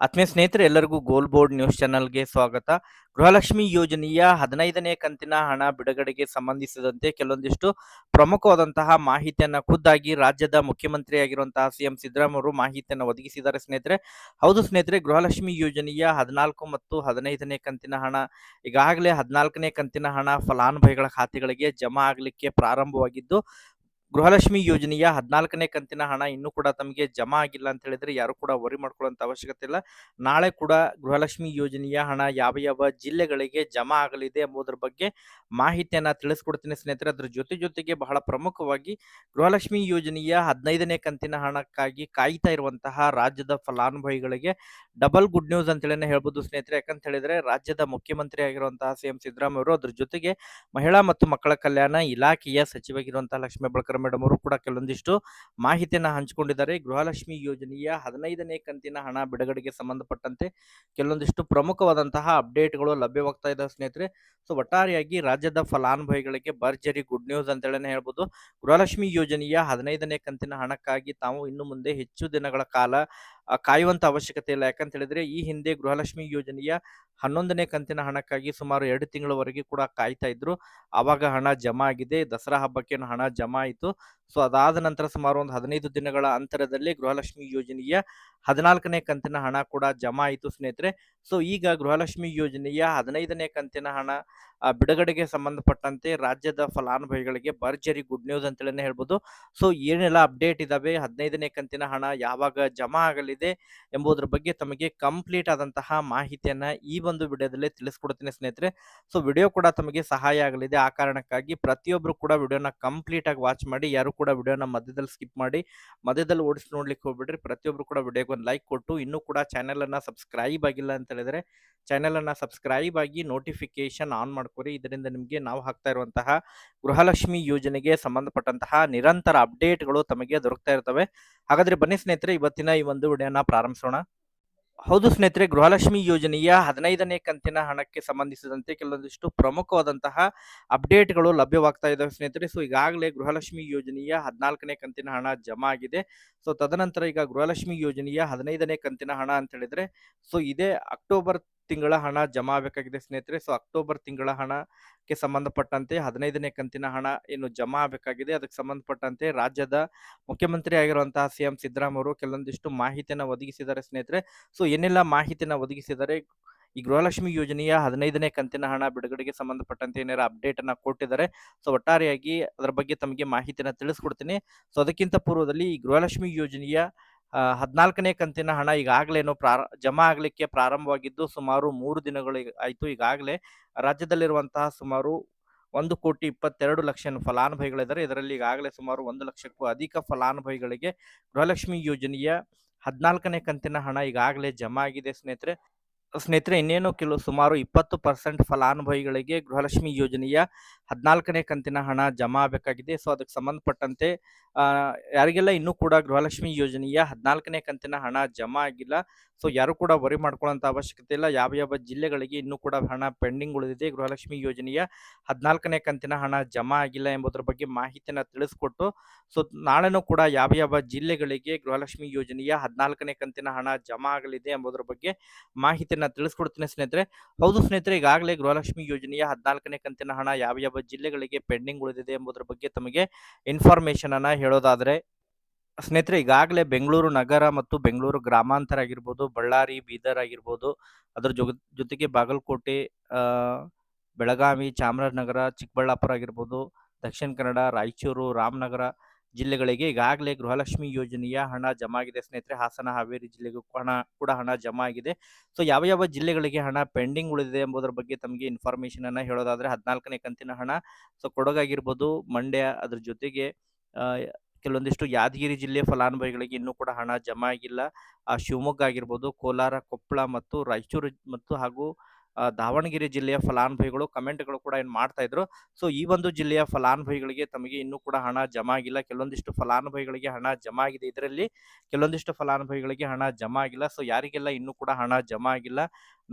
ಆತ್ಮೀಯ ಸ್ನೇಹಿತರೆ, ಎಲ್ಲರಿಗೂ ಗೋಲ್ ಬೋರ್ಡ್ ನ್ಯೂಸ್ ಚಾನೆಲ್ಗೆ ಸ್ವಾಗತ. ಗೃಹಲಕ್ಷ್ಮಿ ಯೋಜನೆಯ ಹದಿನೈದನೇ ಕಂತಿನ ಹಣ ಬಿಡುಗಡೆಗೆ ಸಂಬಂಧಿಸಿದಂತೆ ಕೆಲವೊಂದಿಷ್ಟು ಪ್ರಮುಖವಾದಂತಹ ಮಾಹಿತಿಯನ್ನ ಖುದ್ದಾಗಿ ರಾಜ್ಯದ ಮುಖ್ಯಮಂತ್ರಿಯಾಗಿರುವಂತಹ ಸಿಎಂ ಸಿದ್ದರಾಮಯ್ಯವರು ಮಾಹಿತಿಯನ್ನು ಒದಗಿಸಿದ್ದಾರೆ ಸ್ನೇಹಿತರೆ. ಹೌದು ಸ್ನೇಹಿತರೆ, ಗೃಹಲಕ್ಷ್ಮಿ ಯೋಜನೆಯ ಹದಿನಾಲ್ಕು ಮತ್ತು ಹದಿನೈದನೇ ಕಂತಿನ ಹಣ, ಈಗಾಗಲೇ ಹದಿನಾಲ್ಕನೇ ಕಂತಿನ ಹಣ ಫಲಾನುಭವಿಗಳ ಖಾತೆಗಳಿಗೆ ಜಮಾ ಆಗಲಿಕ್ಕೆ ಪ್ರಾರಂಭವಾಗಿದ್ದು ಗೃಹಲಕ್ಷ್ಮಿ ಯೋಜನೆಯ ಹದಿನಾಲ್ಕನೇ ಕಂತಿನ ಹಣ ಇನ್ನೂ ಕೂಡ ತಮಗೆ ಜಮಾ ಆಗಿಲ್ಲ ಅಂತ ಹೇಳಿದ್ರೆ ಯಾರು ಕೂಡ ವರಿ ಮಾಡ್ಕೊಳ್ಳುವಂತ ಅವಶ್ಯಕತೆ ಇಲ್ಲ. ನಾಳೆ ಕೂಡ ಗೃಹಲಕ್ಷ್ಮಿ ಯೋಜನೆಯ ಹಣ ಯಾವ ಯಾವ ಜಿಲ್ಲೆಗಳಿಗೆ ಜಮಾ ಆಗಲಿದೆ ಎಂಬುದರ ಬಗ್ಗೆ ಮಾಹಿತಿಯನ್ನ ತಿಳಿಸ್ಕೊಡ್ತೀನಿ ಸ್ನೇಹಿತರೆ. ಅದ್ರ ಜೊತೆ ಜೊತೆಗೆ ಬಹಳ ಪ್ರಮುಖವಾಗಿ ಗೃಹಲಕ್ಷ್ಮಿ ಯೋಜನೆಯ ಹದಿನೈದನೇ ಕಂತಿನ ಹಣಕ್ಕಾಗಿ ಕಾಯ್ತಾ ಇರುವಂತಹ ರಾಜ್ಯದ ಫಲಾನುಭವಿಗಳಿಗೆ ಡಬಲ್ ಗುಡ್ ನ್ಯೂಸ್ ಅಂತೇಳಿ ಹೇಳ್ಬೋದು ಸ್ನೇಹಿತರೆ. ಯಾಕಂತ ಹೇಳಿದ್ರೆ ರಾಜ್ಯದ ಮುಖ್ಯಮಂತ್ರಿ ಆಗಿರುವಂತಹ ಸಿಎಂ ಸಿದ್ದರಾಮಯ್ಯ ಅವರು ಅದ್ರ ಜೊತೆಗೆ ಮಹಿಳಾ ಮತ್ತು ಮಕ್ಕಳ ಕಲ್ಯಾಣ ಇಲಾಖೆಯ ಸಚಿವಾಗಿರುವಂತಹ ಲಕ್ಷ್ಮೀ ಬಳಕರ್ ಮೇಡಮ್ ಅವರು ಕೂಡ ಕೆಲವೊಂದಿಷ್ಟು ಮಾಹಿತಿಯನ್ನು ಹಂಚಿಕೊಂಡಿದ್ದಾರೆ. ಗೃಹಲಕ್ಷ್ಮಿ ಯೋಜನೆಯ ಹದಿನೈದನೇ ಕಂತಿನ ಹಣ ಬಿಡುಗಡೆಗೆ ಸಂಬಂಧಪಟ್ಟಂತೆ ಕೆಲವೊಂದಿಷ್ಟು ಪ್ರಮುಖವಾದಂತಹ ಅಪ್ಡೇಟ್ಗಳು ಲಭ್ಯವಾಗ್ತಾ ಇದ್ದಾವೆ ಸ್ನೇಹಿತರೆ. ಸೊ, ಒಟ್ಟಾರೆಯಾಗಿ ರಾಜ್ಯದ ಫಲಾನುಭವಿಗಳಿಗೆ ಭರ್ಜರಿ ಗುಡ್ ನ್ಯೂಸ್ ಅಂತೇಳಿ ಹೇಳ್ಬೋದು. ಗೃಹಲಕ್ಷ್ಮಿ ಯೋಜನೆಯ ಹದಿನೈದನೇ ಕಂತಿನ ಹಣಕ್ಕಾಗಿ ತಾವು ಇನ್ನು ಮುಂದೆ ಹೆಚ್ಚು ದಿನಗಳ ಕಾಲ ಕಾಯುವಂತ ಅವಶ್ಯಕತೆ ಇಲ್ಲ. ಯಾಕಂತ ಹೇಳಿದ್ರೆ ಈ ಹಿಂದೆ ಗೃಹಲಕ್ಷ್ಮಿ ಯೋಜನೆಯ ಹನ್ನೊಂದನೇ ಕಂತಿನ ಹಣಕ್ಕಾಗಿ ಸುಮಾರು ಎರಡು ತಿಂಗಳವರೆಗೆ ಕೂಡ ಕಾಯ್ತಾ ಇದ್ರು. ಆವಾಗ ಹಣ ಜಮಾ ಆಗಿದೆ. ದಸರಾ ಹಬ್ಬಕ್ಕೆ ಹಣ ಜಮಾ ಆಯಿತು. ಸೊ ಅದಾದ ನಂತರ ಸುಮಾರು ಒಂದು ಹದಿನೈದು ದಿನಗಳ ಅಂತರದಲ್ಲಿ ಗೃಹಲಕ್ಷ್ಮಿ ಯೋಜನೆಯ ಹದಿನಾಲ್ಕನೇ ಕಂತಿನ ಹಣ ಕೂಡ ಜಮಾ ಆಯಿತು ಸ್ನೇಹಿತರೆ. ಸೊ ಈಗ ಗೃಹಲಕ್ಷ್ಮಿ ಯೋಜನೆಯ ಹದಿನೈದನೇ ಕಂತಿನ ಹಣ ಬಿಡುಗಡೆಗೆ ಸಂಬಂಧಪಟ್ಟಂತೆ ರಾಜ್ಯದ ಫಲಾನುಭವಿಗಳಿಗೆ ಭರ್ಜರಿ ಗುಡ್ ನ್ಯೂಸ್ ಅಂತೇಳಿ ಹೇಳ್ಬೋದು. ಸೊ ಏನೆಲ್ಲ ಅಪ್ಡೇಟ್ ಇದಾವೆ, ಹದಿನೈದನೇ ಕಂತಿನ ಹಣ ಯಾವಾಗ ಜಮಾ ಆಗಲಿದೆ ಎಂಬುದರ ಬಗ್ಗೆ ತಮಗೆ ಕಂಪ್ಲೀಟ್ ಆದಂತಹ ಮಾಹಿತಿಯನ್ನು ಈ ಒಂದು ವಿಡಿಯೋದಲ್ಲಿ ತಿಳಿಸ್ಕೊಡ್ತೀನಿ ಸ್ನೇಹಿತರೆ. ಸೊ ವಿಡಿಯೋ ಕೂಡ ತಮಗೆ ಸಹಾಯ ಆಗಲಿದೆ, ಆ ಕಾರಣಕ್ಕಾಗಿ ಪ್ರತಿಯೊಬ್ಬರು ಕೂಡ ವಿಡಿಯೋನ ಕಂಪ್ಲೀಟ್ ಆಗಿ ವಾಚ್ ಮಾಡಿ, ಯಾರು ಕೂಡ ವಿಡಿಯೋನ ಮಧ್ಯದಲ್ಲಿ ಸ್ಕಿಪ್ ಮಾಡಿ, ಮಧ್ಯದಲ್ಲಿ ಓಡಿಸಿ ನೋಡ್ಲಿಕ್ಕೆ ಹೋಗ್ಬಿಡ್ರಿ. ಪ್ರತಿಯೊಬ್ಬರು ಕೂಡ ವಿಡಿಯೋಗೆ ಒಂದು ಲೈಕ್ ಕೊಟ್ಟು, ಇನ್ನೂ ಕೂಡ ಚಾನೆಲ್ ಅನ್ನ ಸಬ್ಸ್ಕ್ರೈಬ್ ಆಗಿಲ್ಲ ಅಂತ ಹೇಳಿದ್ರೆ ಚಾನೆಲ್ ಅನ್ನ ಸಬ್ಸ್ಕ್ರೈಬ್ ಆಗಿ ನೋಟಿಫಿಕೇಶನ್ ಆನ್ ಮಾಡ್ಕೊರಿ. ಇದರಿಂದ ನಿಮಗೆ ನಾವು ಹಾಕ್ತಾ ಇರುವಂತಹ ಗೃಹಲಕ್ಷ್ಮಿ ಯೋಜನೆಗೆ ಸಂಬಂಧಪಟ್ಟಂತಹ ನಿರಂತರ ಅಪ್ಡೇಟ್ಗಳು ತಮಗೆ ದೊರಕ್ತಾ ಇರ್ತವೆ. ಹಾಗಾದ್ರೆ ಬನ್ನಿ ಸ್ನೇಹಿತರೆ, ಇವತ್ತಿನ ಈ ಒಂದು ವಿಡಿಯೋನ ಪ್ರಾರಂಭಿಸೋಣ. ಹೌದು ಸ್ನೇಹಿತರೆ, ಗೃಹಲಕ್ಷ್ಮಿ ಯೋಜನೆಯ ಹದಿನೈದನೇ ಕಂತಿನ ಹಣಕ್ಕೆ ಸಂಬಂಧಿಸಿದಂತೆ ಕೆಲವೊಂದಿಷ್ಟು ಪ್ರಮುಖವಾದಂತಹ ಅಪ್ಡೇಟ್ಗಳು ಲಭ್ಯವಾಗ್ತಾ ಇದ್ದಾವೆ ಸ್ನೇಹಿತರೆ. ಸೊ ಈಗಾಗಲೇ ಗೃಹಲಕ್ಷ್ಮಿ ಯೋಜನೆಯ ಹದಿನಾಲ್ಕನೇ ಕಂತಿನ ಹಣ ಜಮಾ ಆಗಿದೆ ಸೊ ತದನಂತರ ಈಗ ಗೃಹಲಕ್ಷ್ಮಿ ಯೋಜನೆಯ ಹದಿನೈದನೇ ಕಂತಿನ ಹಣ ಅಂತ ಹೇಳಿದ್ರೆ ಸೊ ಇದೇ ಅಕ್ಟೋಬರ್ ತಿಂಗಳ ಹಣ ಜಮಾ ಆಗಬೇಕಾಗಿದೆ ಸ್ನೇಹಿತರೆ. ಸೊ ಅಕ್ಟೋಬರ್ ತಿಂಗಳ ಹಣಕ್ಕೆ ಸಂಬಂಧಪಟ್ಟಂತೆ ಹದಿನೈದನೇ ಕಂತಿನ ಹಣ ಏನು ಜಮಾ ಆಗಬೇಕಾಗಿದೆ. ಅದಕ್ಕೆ ಸಂಬಂಧಪಟ್ಟಂತೆ ರಾಜ್ಯದ ಮುಖ್ಯಮಂತ್ರಿ ಆಗಿರುವಂತಹ ಸಿಎಂ ಸಿದ್ದರಾಮಯ್ಯ ಕೆಲವೊಂದಿಷ್ಟು ಮಾಹಿತಿಯನ್ನು ಒದಗಿಸಿದ್ದಾರೆ ಸ್ನೇಹಿತರೆ. ಸೊ ಏನೆಲ್ಲ ಮಾಹಿತಿಯನ್ನು ಒದಗಿಸಿದ್ದಾರೆ? ಈ ಗೃಹಲಕ್ಷ್ಮಿ ಯೋಜನೆಯ ಹದಿನೈದನೇ ಕಂತಿನ ಹಣ ಬಿಡುಗಡೆಗೆ ಸಂಬಂಧಪಟ್ಟಂತೆ ಏನಾರ ಅಪ್ಡೇಟ್ ಅನ್ನ ಕೊಟ್ಟಿದ್ದಾರೆ. ಸೊ ಒಟ್ಟಾರೆಯಾಗಿ ಅದರ ಬಗ್ಗೆ ತಮಗೆ ಮಾಹಿತಿಯನ್ನು ತಿಳಿಸ್ಕೊಡ್ತೀನಿ. ಸೊ ಅದಕ್ಕಿಂತ ಪೂರ್ವದಲ್ಲಿ ಈ ಗೃಹಲಕ್ಷ್ಮಿ ಯೋಜನೆಯ ಹದಿನಾಲ್ಕನೇ ಕಂತಿನ ಹಣ ಈಗಾಗಲೇನು ಪ್ರಾರ, ಜಮಾ ಆಗಲಿಕ್ಕೆ ಪ್ರಾರಂಭವಾಗಿದ್ದು ಸುಮಾರು ಮೂರು ದಿನಗಳು ಆಯಿತು ಈಗಾಗಲೇ. ರಾಜ್ಯದಲ್ಲಿರುವಂತಹ ಸುಮಾರು ಒಂದು ಕೋಟಿ ಇಪ್ಪತ್ತೆರಡು ಲಕ್ಷ ಫಲಾನುಭವಿಗಳಿದ್ದಾರೆ. ಇದರಲ್ಲಿ ಈಗಾಗಲೇ ಸುಮಾರು ಒಂದು ಲಕ್ಷಕ್ಕೂ ಅಧಿಕ ಫಲಾನುಭವಿಗಳಿಗೆ ಗೃಹಲಕ್ಷ್ಮಿ ಯೋಜನೆಯ ಹದಿನಾಲ್ಕನೇ ಕಂತಿನ ಹಣ ಈಗಾಗಲೇ ಜಮಾ ಆಗಿದೆ ಸ್ನೇಹಿತರೆ. ಸ್ನೇಹಿತರೆ, ಇನ್ನೇನು ಕೆಲವು ಸುಮಾರು ಇಪ್ಪತ್ತು ಪರ್ಸೆಂಟ್ ಫಲಾನುಭವಿಗಳಿಗೆ ಗೃಹಲಕ್ಷ್ಮಿ ಯೋಜನೆಯ ಹದಿನಾಲ್ಕನೇ ಕಂತಿನ ಹಣ ಜಮಾ ಆಗಬೇಕಾಗಿದೆ. ಸೊ, ಅದಕ್ಕೆ ಸಂಬಂಧಪಟ್ಟಂತೆ ಯಾರಿಗೆಲ್ಲ ಇನ್ನೂ ಕೂಡ ಗೃಹಲಕ್ಷ್ಮಿ ಯೋಜನೆಯ ಹದಿನಾಲ್ಕನೇ ಕಂತಿನ ಹಣ ಜಮಾ ಆಗಿಲ್ಲ, ಸೊ ಯಾರು ಕೂಡ ವರಿ ಮಾಡ್ಕೊಳ್ಳೋಂಥ ಅವಶ್ಯಕತೆ ಇಲ್ಲ. ಯಾವ ಯಾವ ಜಿಲ್ಲೆಗಳಿಗೆ ಇನ್ನೂ ಕೂಡ ಹಣ ಪೆಂಡಿಂಗ್ ಉಳಿದಿದೆ, ಗೃಹಲಕ್ಷ್ಮಿ ಯೋಜನೆಯ ಹದಿನಾಲ್ಕನೇ ಕಂತಿನ ಹಣ ಜಮಾ ಆಗಿಲ್ಲ ಎಂಬುದರ ಬಗ್ಗೆ ಮಾಹಿತಿಯನ್ನ ತಿಳಿಸ್ಕೊಟ್ಟು, ಸೊ ನಾಳೆನೂ ಕೂಡ ಯಾವ ಯಾವ ಜಿಲ್ಲೆಗಳಿಗೆ ಗೃಹಲಕ್ಷ್ಮಿ ಯೋಜನೆಯ ಹದಿನಾಲ್ಕನೇ ಕಂತಿನ ಹಣ ಜಮಾ ಆಗಲಿದೆ ಎಂಬುದರ ಬಗ್ಗೆ ಮಾಹಿತಿಯನ್ನ ತಿಳಿಸ್ಕೊಡ್ತೀನಿ ಸ್ನೇಹಿತರೆ. ಹೌದು ಸ್ನೇಹಿತರೆ, ಈಗಾಗಲೇ ಗೃಹಲಕ್ಷ್ಮಿ ಯೋಜನೆಯ ಹದಿನಾಲ್ಕನೇ ಕಂತಿನ ಹಣ ಯಾವ ಯಾವ ಜಿಲ್ಲೆಗಳಿಗೆ ಪೆಂಡಿಂಗ್ ಉಳಿದಿದೆ ಎಂಬುದರ ಬಗ್ಗೆ ತಮಗೆ ಇನ್ಫಾರ್ಮೇಶನ್ ಅನ್ನ ಹೇಳೋದಾದ್ರೆ, ಸ್ನೇಹಿತರೆ, ಈಗಾಗಲೇ ಬೆಂಗಳೂರು ನಗರ ಮತ್ತು ಬೆಂಗಳೂರು ಗ್ರಾಮಾಂತರ ಆಗಿರ್ಬೋದು, ಬಳ್ಳಾರಿ, ಬೀದರ್ ಆಗಿರ್ಬೋದು, ಅದರ ಜೊ ಜೊತೆಗೆ ಬಾಗಲಕೋಟೆ ಬೆಳಗಾವಿ, ಚಾಮರಾಜನಗರ, ಚಿಕ್ಕಬಳ್ಳಾಪುರ ಆಗಿರ್ಬೋದು, ದಕ್ಷಿಣ ಕನ್ನಡ, ರಾಯಚೂರು, ರಾಮನಗರ ಜಿಲ್ಲೆಗಳಿಗೆ ಈಗಾಗಲೇ ಗೃಹಲಕ್ಷ್ಮಿ ಯೋಜನೆಯ ಹಣ ಜಮಾ ಆಗಿದೆ ಸ್ನೇಹಿತರೆ, ಹಾಸನ, ಹಾವೇರಿ ಜಿಲ್ಲೆಗೂ ಹಣ, ಕೂಡ ಹಣ ಜಮಾ ಆಗಿದೆ ಸೊ, ಯಾವ ಯಾವ ಜಿಲ್ಲೆಗಳಿಗೆ ಹಣ ಪೆಂಡಿಂಗ್ ಉಳಿದಿದೆ ಎಂಬುದರ ಬಗ್ಗೆ ತಮಗೆ ಇನ್ಫಾರ್ಮೇಶನ್ ಅನ್ನ ಹೇಳೋದಾದ್ರೆ, ಹದಿನಾಲ್ಕನೇ ಕಂತಿನ ಹಣ, ಸೊ, ಕೊಡಗಾಗಿರ್ಬೋದು, ಮಂಡ್ಯ ಅದ್ರ ಜೊತೆಗೆ ಕೆಲವೊಂದಿಷ್ಟು ಯಾದಗಿರಿ ಜಿಲ್ಲೆ ಫಲಾನುಭವಿಗಳಿಗೆ ಇನ್ನೂ ಕೂಡ ಹಣ ಜಮಾ ಆಗಿಲ್ಲ. ಶಿವಮೊಗ್ಗ ಆಗಿರ್ಬೋದು, ಕೋಲಾರ, ಕೊಪ್ಪಳ ಮತ್ತು ರಾಯಚೂರು ಮತ್ತು ಹಾಗೂ ದಾವಣಗೆರೆ ಜಿಲ್ಲೆಯ ಫಲಾನುಭವಿಗಳು ಕಮೆಂಟ್ಗಳು ಕೂಡ ಏನು ಮಾಡ್ತಾ ಇದ್ರು. ಸೊ, ಈ ಒಂದು ಜಿಲ್ಲೆಯ ಫಲಾನುಭವಿಗಳಿಗೆ ತಮಗೆ ಇನ್ನೂ ಕೂಡ ಹಣ ಜಮಾ ಆಗಿಲ್ಲ. ಕೆಲವೊಂದಿಷ್ಟು ಫಲಾನುಭವಿಗಳಿಗೆ ಹಣ ಜಮಾ ಆಗಿದೆ ಇದರಲ್ಲಿ. ಕೆಲವೊಂದಿಷ್ಟು ಫಲಾನುಭವಿಗಳಿಗೆ ಹಣ ಜಮಾ ಆಗಿಲ್ಲ. ಸೊ, ಯಾರಿಗೆಲ್ಲ ಇನ್ನೂ ಕೂಡ ಹಣ ಜಮಾ ಆಗಿಲ್ಲ.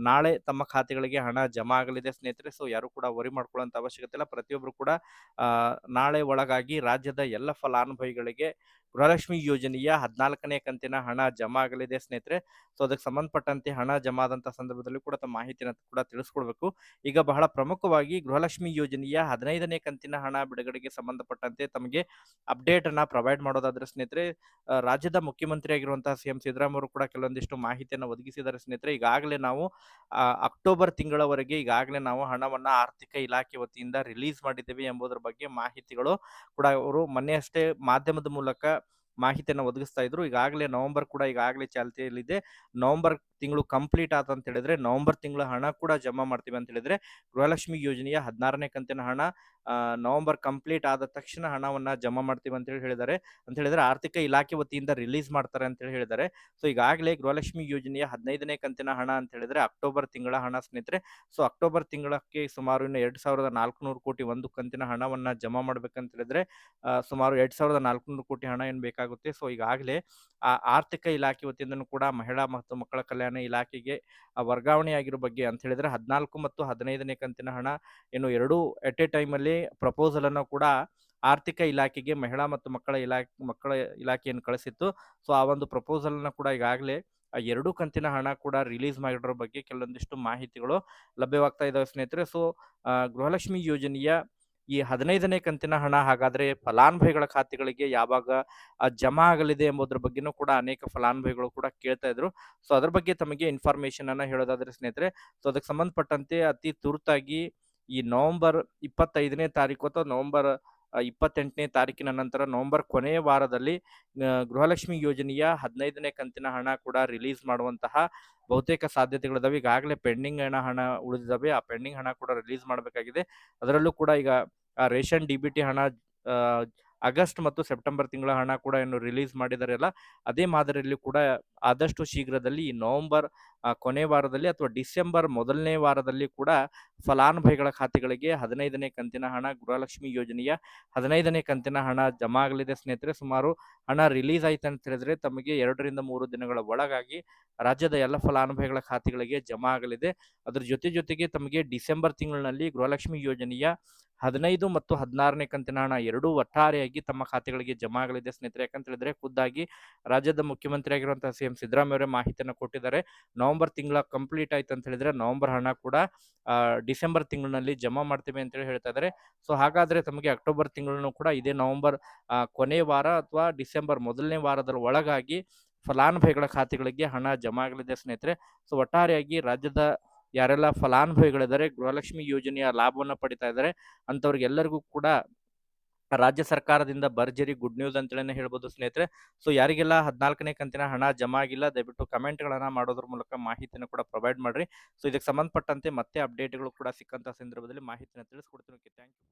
ನಾಳೆ ತಮ್ಮ ಖಾತೆಗಳಿಗೆ ಹಣ ಜಮಾ ಆಗಲಿದೆ ಸ್ನೇಹಿತರೆ, ಸೊ ಯಾರು ಕೂಡ ವರಿ ಮಾಡ್ಕೊಳ್ಳೋಂಥ ಅವಶ್ಯಕತೆ ಇಲ್ಲ. ಪ್ರತಿಯೊಬ್ಬರು ಕೂಡ ನಾಳೆ ಒಳಗಾಗಿ ರಾಜ್ಯದ ಎಲ್ಲ ಫಲಾನುಭವಿಗಳಿಗೆ ಗೃಹಲಕ್ಷ್ಮಿ ಯೋಜನೆಯ ಹದಿನಾಲ್ಕನೇ ಕಂತಿನ ಹಣ ಜಮಾ ಆಗಲಿದೆ ಸ್ನೇಹಿತರೆ. ಸೊ ಅದಕ್ಕೆ ಸಂಬಂಧಪಟ್ಟಂತೆ ಹಣ ಜಮಾ ಆದಂತಹ ಸಂದರ್ಭದಲ್ಲಿ ಕೂಡ ತಮ್ಮ ಮಾಹಿತಿನ ಕೂಡ ತಿಳಿಸ್ಕೊಡ್ಬೇಕು. ಈಗ ಬಹಳ ಪ್ರಮುಖವಾಗಿ ಗೃಹಲಕ್ಷ್ಮಿ ಯೋಜನೆಯ ಹದಿನೈದನೇ ಕಂತಿನ ಹಣ ಬಿಡುಗಡೆಗೆ ಸಂಬಂಧಪಟ್ಟಂತೆ ತಮಗೆ ಅಪ್ಡೇಟ್ ಅನ್ನ ಪ್ರೊವೈಡ್ ಮಾಡೋದಾದ್ರೆ ಸ್ನೇಹಿತರೆ ರಾಜ್ಯದ ಮುಖ್ಯಮಂತ್ರಿ ಆಗಿರುವಂತಹ ಸಿ ಎಂ ಸಿದ್ದರಾಮಯ್ಯ ಕೂಡ ಕೆಲವೊಂದಿಷ್ಟು ಮಾಹಿತಿಯನ್ನು ಒದಗಿಸಿದ್ದಾರೆ ಸ್ನೇಹಿತರೆ. ಈಗಾಗಲೇ ನಾವು ಅಕ್ಟೋಬರ್ ತಿಂಗಳವರೆಗೆ ಈಗಾಗಲೇ ನಾವು ಹಣವನ್ನು ಆರ್ಥಿಕ ಇಲಾಖೆ ವತಿಯಿಂದ ರಿಲೀಸ್ ಮಾಡಿದ್ದೇವೆ ಎಂಬುದರ ಬಗ್ಗೆ ಮಾಹಿತಿಗಳು ಕೂಡ ಅವರು ಮೊನ್ನೆಯಷ್ಟೇ ಮಾಧ್ಯಮದ ಮೂಲಕ ಮಾಹಿತಿಯನ್ನು ಒದಗಿಸ್ತಾ ಇದ್ರು. ಈಗಾಗಲೇ ನವೆಂಬರ್ ಕೂಡ ಈಗಾಗಲೇ ಚಾಲ್ತಿಯಲ್ಲಿದೆ. ನವೆಂಬರ್ ತಿಂಗಳು ಕಂಪ್ಲೀಟ್ ಆತ ಅಂತ ಹೇಳಿದ್ರೆ ನವೆಂಬರ್ ತಿಂಗಳ ಹಣ ಕೂಡ ಜಮಾ ಮಾಡ್ತೀವಿ ಅಂತ ಹೇಳಿದ್ರೆ ಗೃಹಲಕ್ಷ್ಮಿ ಯೋಜನೆಯ ಹದಿನಾರನೇ ಕಂತಿನ ಹಣ ನವೆಂಬರ್ ಕಂಪ್ಲೀಟ್ ಆದ ತಕ್ಷಣ ಹಣವನ್ನ ಜಮಾ ಮಾಡ್ತೀವಿ ಅಂತ ಹೇಳಿ ಹೇಳಿದ್ದಾರೆ. ಅಂತ ಹೇಳಿದ್ರೆ ಆರ್ಥಿಕ ಇಲಾಖೆ ವತಿಯಿಂದ ರಿಲೀಸ್ ಮಾಡ್ತಾರೆ ಅಂತ ಹೇಳಿ ಹೇಳಿದ್ದಾರೆ. ಸೊ, ಈಗಾಗಲೇ ಗೃಹಲಕ್ಷ್ಮಿ ಯೋಜನೆಯ ಹದಿನೈದನೇ ಕಂತಿನ ಹಣ ಅಂತ ಹೇಳಿದ್ರೆ ಅಕ್ಟೋಬರ್ ತಿಂಗಳ ಹಣ ಸ್ನೇಹಿತರೆ. ಸೊ, ಅಕ್ಟೋಬರ್ ತಿಂಗಳಕ್ಕೆ ಸುಮಾರು ಇನ್ನು ಎರಡ್ ಸಾವಿರದ ನಾಲ್ಕುನೂರು ಕೋಟಿ ಒಂದು ಕಂತಿನ ಹಣವನ್ನ ಜಮಾ ಮಾಡ್ಬೇಕಂತ ಹೇಳಿದ್ರೆ ಸುಮಾರು ಎರಡ್ ಸಾವಿರದ ನಾಲ್ಕುನೂರು ಕೋಟಿ ಹಣ ಏನ್ ಬೇಕಾಗುತ್ತೆ. ಸೊ, ಈಗಾಗಲೇ ಆ, ಆರ್ಥಿಕ ಇಲಾಖೆ ವತಿಯಿಂದ ಕೂಡ ಮಹಿಳಾ ಮತ್ತು ಮಕ್ಕಳ ಕಲ್ಯಾಣ ಇಲಾಖೆಗೆ ವರ್ಗಾವಣೆ ಆಗಿರೋ ಬಗ್ಗೆ ಅಂತ ಹೇಳಿದ್ರೆ ಹದಿನಾಲ್ಕು ಮತ್ತು ಹದಿನೈದನೇ ಕಂತಿನ ಹಣ ಏನು ಎರಡೂ, ಎಟ್ ಎ ಟೈಮಲ್ಲಿ ಪ್ರಪೋಸಲ್ ಅನ್ನು ಕೂಡ ಆರ್ಥಿಕ ಇಲಾಖೆಗೆ, ಮಹಿಳಾ ಮತ್ತು ಮಕ್ಕಳ ಇಲಾಖೆ ಮಕ್ಕಳ ಇಲಾಖೆಯನ್ನು ಕಳಿಸಿತ್ತು. ಸೊ ಆ ಒಂದು ಪ್ರಪೋಸಲ್ ಅನ್ನು ಕೂಡ ಈಗಾಗಲೇ ಎರಡು ಕಂತಿನ ಹಣ ಕೂಡ ರಿಲೀಸ್ ಮಾಡಿರೋ ಬಗ್ಗೆ ಕೆಲವೊಂದಿಷ್ಟು ಮಾಹಿತಿಗಳು ಲಭ್ಯವಾಗ್ತಾ ಇದಾವೆ ಸ್ನೇಹಿತರೆ. ಸೊ ಗೃಹಲಕ್ಷ್ಮಿ ಯೋಜನೆಯ ಈ ಹದಿನೈದನೇ ಕಂತಿನ ಹಣ ಹಾಗಾದ್ರೆ ಫಲಾನುಭವಿಗಳ ಖಾತೆಗಳಿಗೆ ಯಾವಾಗ ಜಮಾ ಆಗಲಿದೆ ಎಂಬುದರ ಬಗ್ಗೆನೂ ಕೂಡ ಅನೇಕ ಫಲಾನುಭವಿಗಳು ಕೂಡ ಕೇಳ್ತಾ ಇದ್ರು. ಸೊ ಅದ್ರ ಬಗ್ಗೆ ತಮಗೆ ಇನ್ಫಾರ್ಮೇಶನ್ ಅನ್ನ ಹೇಳೋದಾದ್ರೆ ಸ್ನೇಹಿತರೆ ಸೊ ಅದಕ್ಕೆ ಸಂಬಂಧಪಟ್ಟಂತೆ ಅತಿ ತುರ್ತಾಗಿ ಈ ನವೆಂಬರ್ ಇಪ್ಪತ್ತೈದನೇ ತಾರೀಕು ಅಥವಾ ನವೆಂಬರ್ ಇಪ್ಪತ್ತೆಂಟನೇ ತಾರೀಕಿನ ನಂತರ ನವೆಂಬರ್ ಕೊನೆಯ ವಾರದಲ್ಲಿ ಗೃಹಲಕ್ಷ್ಮಿ ಯೋಜನೆಯ ಹದಿನೈದನೇ ಕಂತಿನ ಹಣ ಕೂಡ ರಿಲೀಸ್ ಮಾಡುವಂತಹ ಬಹುತೇಕ ಸಾಧ್ಯತೆಗಳಿದಾವೆ. ಈಗಾಗಲೇ ಪೆಂಡಿಂಗ್ ಹಣ ಹಣ ಉಳಿದಿದ್ದಾವೆ ಆ ಪೆಂಡಿಂಗ್ ಹಣ ಕೂಡ ರಿಲೀಸ್ ಮಾಡಬೇಕಾಗಿದೆ. ಅದರಲ್ಲೂ ಕೂಡ ಈಗ ರೇಷನ್ ಡಿ ಬಿ ಹಣ ಆಗಸ್ಟ್ ಮತ್ತು ಸೆಪ್ಟೆಂಬರ್ ತಿಂಗಳ ಹಣ ಕೂಡ ಏನು ರಿಲೀಸ್ ಮಾಡಿದಾರಲ್ಲ ಅದೇ ಮಾದರಿಯಲ್ಲಿ ಕೂಡ ಆದಷ್ಟು ಶೀಘ್ರದಲ್ಲಿ ಈ ನವೆಂಬರ್ ಕೊನೆ ವಾರದಲ್ಲಿ ಅಥವಾ ಡಿಸೆಂಬರ್ ಮೊದಲನೇ ವಾರದಲ್ಲಿ ಕೂಡ ಫಲಾನುಭವಿಗಳ ಖಾತೆಗಳಿಗೆ ಹದಿನೈದನೇ ಕಂತಿನ ಹಣ, ಗೃಹಲಕ್ಷ್ಮಿ ಯೋಜನೆಯ ಹದಿನೈದನೇ ಕಂತಿನ ಹಣ ಜಮಾ ಆಗಲಿದೆ ಸ್ನೇಹಿತರೆ. ಸುಮಾರು ಹಣ ರಿಲೀಸ್ ಆಯ್ತು ಅಂತ ಹೇಳಿದ್ರೆ ತಮಗೆ ಎರಡರಿಂದ ಮೂರು ದಿನಗಳ ಒಳಗಾಗಿ ರಾಜ್ಯದ ಎಲ್ಲ ಫಲಾನುಭವಿಗಳ ಖಾತೆಗಳಿಗೆ ಜಮಾ ಆಗಲಿದೆ. ಅದ್ರ ಜೊತೆ ಜೊತೆಗೆ ತಮಗೆ ಡಿಸೆಂಬರ್ ತಿಂಗಳಿನಲ್ಲಿ ಗೃಹಲಕ್ಷ್ಮಿ ಯೋಜನೆಯ ಹದಿನೈದು ಮತ್ತು ಹದಿನಾರನೇ ಕಂತಿನ ಹಣ ಎರಡೂ ಒಟ್ಟಾರೆಯಾಗಿ ತಮ್ಮ ಖಾತೆಗಳಿಗೆ ಜಮಾ ಆಗಲಿದೆ ಸ್ನೇಹಿತರೆ. ಯಾಕಂತ ಹೇಳಿದ್ರೆ ಖುದ್ದಾಗಿ ರಾಜ್ಯದ ಮುಖ್ಯಮಂತ್ರಿ ಆಗಿರುವಂತಹ ಸಿ ಎಂ ಸಿದ್ದರಾಮಯ್ಯ ಅವರೇ ಮಾಹಿತಿಯನ್ನು ಕೊಟ್ಟಿದ್ದಾರೆ. ನವೆಂಬರ್ ತಿಂಗಳ ಕಂಪ್ಲೀಟ್ ಆಯ್ತು ಅಂತ ಹೇಳಿದ್ರೆ ನವೆಂಬರ್ ಹಣ ಕೂಡ ಡಿಸೆಂಬರ್ ತಿಂಗಳಿನಲ್ಲಿ ಜಮಾ ಮಾಡ್ತೀವಿ ಅಂತ ಹೇಳಿ ಹೇಳ್ತಾ ಇದ್ದಾರೆ ಸೊ, ಹಾಗಾದ್ರೆ ತಮಗೆ ಅಕ್ಟೋಬರ್ ತಿಂಗಳನ್ನು ಕೂಡ ಇದೇ ನವೆಂಬರ್ ಕೊನೆ ವಾರ ಅಥವಾ ಡಿಸೆಂಬರ್ ಮೊದಲನೇ ವಾರದ ಒಳಗಾಗಿ ಫಲಾನುಭವಿಗಳ ಖಾತೆಗಳಿಗೆ ಹಣ ಜಮಾ ಆಗಲಿದೆ ಸ್ನೇಹಿತರೆ. ಸೊ, ಒಟ್ಟಾರೆಯಾಗಿ ರಾಜ್ಯದ ಯಾರೆಲ್ಲ ಫಲಾನುಭವಿಗಳಿದ್ದಾರೆ, ಗೃಹಲಕ್ಷ್ಮಿ ಯೋಜನೆಯ ಲಾಭವನ್ನು ಪಡಿತಾ ಇದ್ದಾರೆ ಅಂಥವ್ರಿಗೆಲ್ಲರಿಗೂ ಕೂಡ ರಾಜ್ಯ ಸರ್ಕಾರದಿಂದ ಭರ್ಜರಿ ಗುಡ್ ನ್ಯೂಸ್ ಅಂತೇಳಿ ಹೇಳ್ಬೋದು ಸ್ನೇಹಿತರೆ. ಸೊ ಯಾರಿಗೆಲ್ಲ ಹದಿನಾಲ್ಕನೇ ಕಂತಿನ ಹಣ ಜಮಾ ಆಗಿಲ್ಲ, ದಯವಿಟ್ಟು ಕಮೆಂಟ್ಗಳನ್ನು ಮಾಡೋದ್ರ ಮೂಲಕ ಮಾಹಿತಿನ ಕೂಡ ಪ್ರೊವೈಡ್ ಮಾಡ್ರಿ. ಸೊ ಇದಕ್ಕೆ ಸಂಬಂಧಪಟ್ಟಂತೆ ಮತ್ತೆ ಅಪ್ಡೇಟ್ಗಳು ಕೂಡ ಸಿಕ್ಕಂತ ಸಂದರ್ಭದಲ್ಲಿ ಮಾಹಿತಿನ ತಿಳಿಸ್ಕೊಡ್ತೀನಿ. Thank you